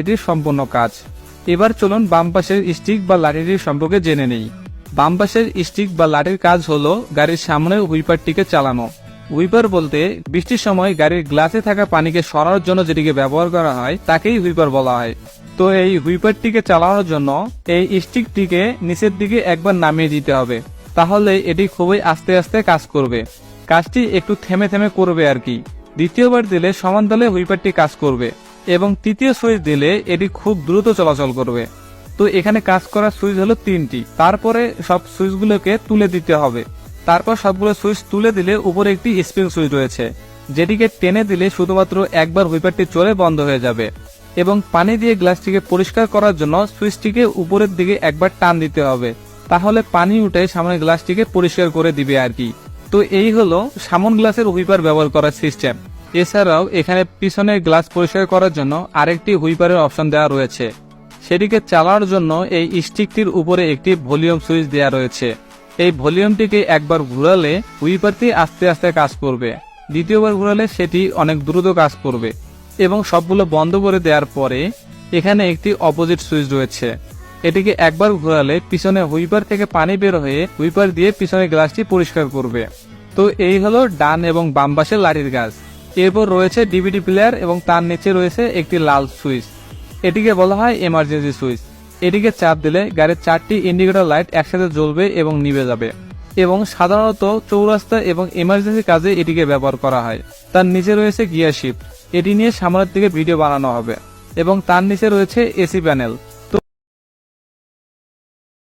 এটির সম্পূর্ণ কাজ। এবার চলুন বাম পাশের স্টিক বা লাঠিটির সম্পর্কে জেনে নেই। বাম পাশের স্টিক বা লাঠির কাজ হলো গাড়ির সামনে হুইপারটিকে চালানো। হুইপার বলতে বৃষ্টির সময় গাড়ির গ্লাসে থাকা পানিকে সরানোর জন্য যেটিকে ব্যবহার করা হয়, তাকেই হুইপার বলা হয়। তো এই হুইপারটিকে চালানোর জন্য এই স্টিকটিকে নিচের দিকে একবার নামিয়ে দিতে হবে। তাহলে এটি খুবই আস্তে আস্তে কাজ করবে। কাজটি একটু থেমে থেমে করবে আর কি। দ্বিতীয়বার দিলে সমান তালে হুইপারটি কাজ করবে। এবং তৃতীয় সুইচ দিলে এটি খুব দ্রুত চলাচল করবে। তো এখানে কাজ করার সুইচ হলো তিনটি। তারপরে সব সুইচগুলোকে তুলে দিতে হবে। তারপর সবগুলো সুইচ তুলে দিলে উপরে একটি স্প্রিং সুইচ রয়েছে, যেটিকে টেনে দিলে শুধুমাত্র একবার হুইপারটি চলে বন্ধ হয়ে যাবে এবং পানি দিয়ে গ্লাসটিকে পরিষ্কার করার জন্য সুইচটিকে উপরের দিকে একবার টান দিতে হবে। তাহলে পানি উঠে সামনের গ্লাসটিকে পরিষ্কার করে দিবে আর কি। তো এই হলো সামন গ্লাসের হুইপার ব্যবহার করার সিস্টেম। এছাড়াও এখানে পিছনের গ্লাস পরিষ্কার করার জন্য আরেকটি হুইপারের অপশন দেওয়া রয়েছে। সেটিকে চালানোর জন্য এই স্টিকটির উপরে একটি ভলিউম সুইচ দেওয়া রয়েছে। এই ভলিউমটিকে একবার ঘুরালে হুইপারটি আস্তে আস্তে কাজ করবে। দ্বিতীয়বার ঘুরালে সেটি অনেক দ্রুত কাজ করবে এবং সবগুলো বন্ধ করে দেওয়ার পরে এখানে একটি অপোজিট সুইচ রয়েছে। এটিকে একবার ঘোরালে পিছনে হুইপার থেকে পানি বের হয়ে হুইপার দিয়ে পিছনের গ্লাসটি পরিষ্কার করবে। তো এই হলো ডান এবং বাম পাশের লাঠির গাছ এরপর রয়েছে ডিভিডি প্লেয়ার এবং তার নিচে রয়েছে একটি লাল সুইচ। এটিকে বলা হয় এমার্জেন্সি সুইচ। এটিকে চাপ দিলে গাড়ির চারটি ইন্ডিকেটর লাইট একসাথে জ্বলবে এবং নিভে যাবে। এবং সাধারণত চৌরাস্তা এবং এমার্জেন্সি কাজে এটিকে ব্যবহার করা হয়। তার নিচে রয়েছে গিয়ার শিফট এটি নিয়ে সামনের দিকে ভিডিও বানানো হবে। এবং তার নিচে রয়েছে এসি প্যানেল